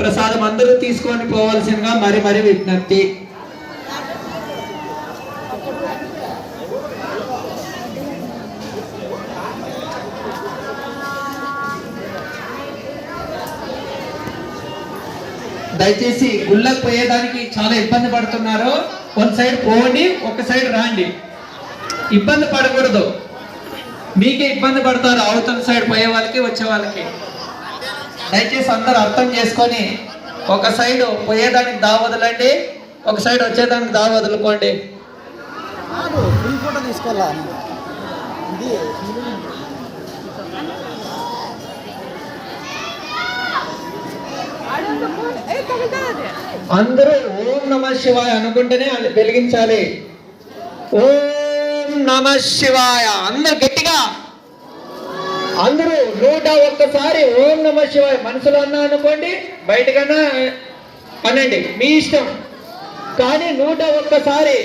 ప్రసాదం అందరూ తీసుకొని పోవాల్సిందిగా మరి మరి విజ్ఞప్తి. దయచేసి గుళ్ళకు పోయేదానికి చాలా ఇబ్బంది పడుతున్నారు. వన్ సైడ్ పోండి ఒక సైడ్ రాండి. ఇబ్బంది పడకూడదు. మీకే ఇబ్బంది పడతారు అవతల సైడ్ పోయే వాళ్ళకి వచ్చే వాళ్ళకి. దయచేసి అందరూ అర్థం చేసుకొని ఒక సైడ్ పోయేదానికి దా వదలండి ఒక సైడ్ వచ్చేదానికి దా వదులుకోండి అందరూ ఓం నమ శివాయ అనుకుంటేనే అది వెలిగించాలి. ఓం నమ శివాయ. అందరు గట్టిగా అందరూ నూట ఒక్కసారి ఓం నమ శివాయ మనసులో అన్నా అనుకోండి బయటకన్నా అనండి మీ ఇష్టం. కానీ నూట ఒక్కసారి